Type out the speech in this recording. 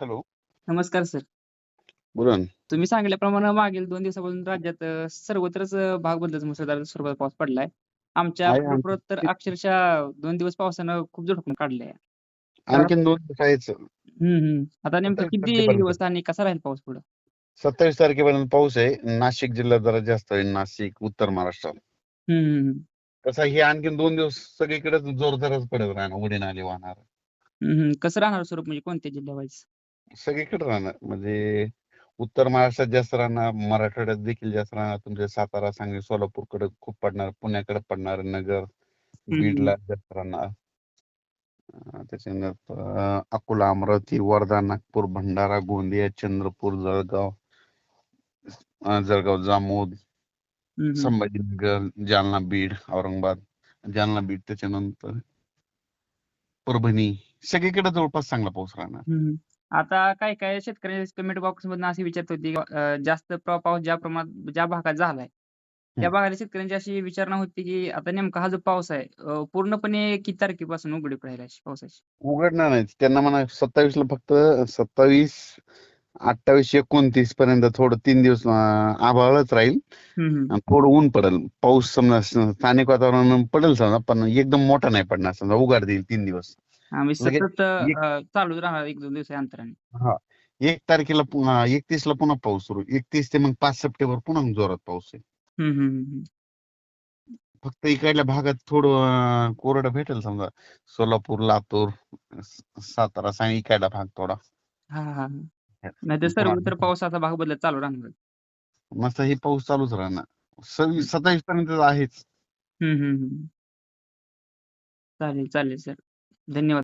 Hello नमस्कार sir बोला ना. तुम्ही सांगितल्याप्रमाणे मागील दोन दिवसापासून राज्यात अ, सर्वत्रच अ, भाग बदलत मुसळधार स्वरूपात पाऊस पडलाय. आमच्या आहे कोल्हापुरात तर अक्षरशः दोन दिवस पावसानं खूप झोडपून काढलंय. आणखीन दोन दिवस आहेच. हम्म हम्म. आता नेमकं सत्तावीस किती तारखेपर्यंत. दिवस आणि कसा राहील पाऊस पुढे? सत्तावीस तारखेपर्यंत पाऊस आहे. नाशिक जिल्ह्यात जरा जास्त आहे. नाशिक उत्तर महाराष्ट्रात. हम्म हम्म. तसा हे आणखीन दोन दिवस सगळीकडेच जोरदारच पडत राहणार उडी नाले वाहणार. हम्म हम्म. कसं राहणार स्वरूप म्हणजे कोणत्या जिल्ह्यावाईज? सगळीकडे राहणार. म्हणजे उत्तर महाराष्ट्रात जास्त राहणार मराठवाड्यात देखील जास्त राहणार. तुमच्या सातारा सांगली सोलापूरकडे खूप पडणार पुण्याकडे पडणार नगर बीडला जास्त राहणार. त्याच्यानंतर अकोला अमरावती वर्धा नागपूर भंडारा गोंदिया चंद्रपूर जळगाव जळगाव जामोद. संभाजीनगर जालना बीड औरंगाबाद जालना बीड त्याच्यानंतर परभणी सगळीकडे जवळपास चांगला पाऊस राहणार. आता काय काय शेतकरी कमेंट बॉक्स मधून असे विचारत होती अ, जास्त प्र- पाऊस ज्या प्रमाणात ज्या भागात झालाय त्या हम्म. भागातील शेतकऱ्यांची अशी विचारणा होती की आता नेमका हा जो पाऊस आहे अ, पूर्णपणे किती तारखेपासून उघडीप राहील अशी पावसाची? उघडणार नाही त्यांना म्हणा सत्तावीस ला फक्त सत्तावीस अठ्ठावीस एकोणतीस पर्यंत थोडं तीन दिवस अं, आभाळच राहील. हम्म हम्म. आणि थोडं ऊन पडेल. पाऊस समजा स- स्थानिक वातावरण पडेल समजा पण एकदम मोठा नाही पडणार समजा. उघाड देईल तीन दिवस. हा, म्हणजे लगेच सतत अ, चालूच राहणार एक दोन दिवस अंतराने. हा. एक तारखेला पुन्हा एकतीस ला पुन्हा पाऊस सुरू. एकतीस ते मग पाच सप्टेंबर पुन्हा जोरात पाऊस आहे. हम्म हम्म हम्म. फक्त इकडल्या भागात थोडं अं, कोरडं भेटेल समजा. सोलापूर लातूर स- सातारा सांग इकडला भाग थोडा. हा हा हा. नाही तर सर्वत्र पावसाचा भाग बदलत चालू राहणार. मस्त हे पाऊस चालूच राहणार. सव्वीस सत्तावीस पर्यंत आहेच. हम्म हम्म हम्म. चालेल चालेल सर. धन्यवाद.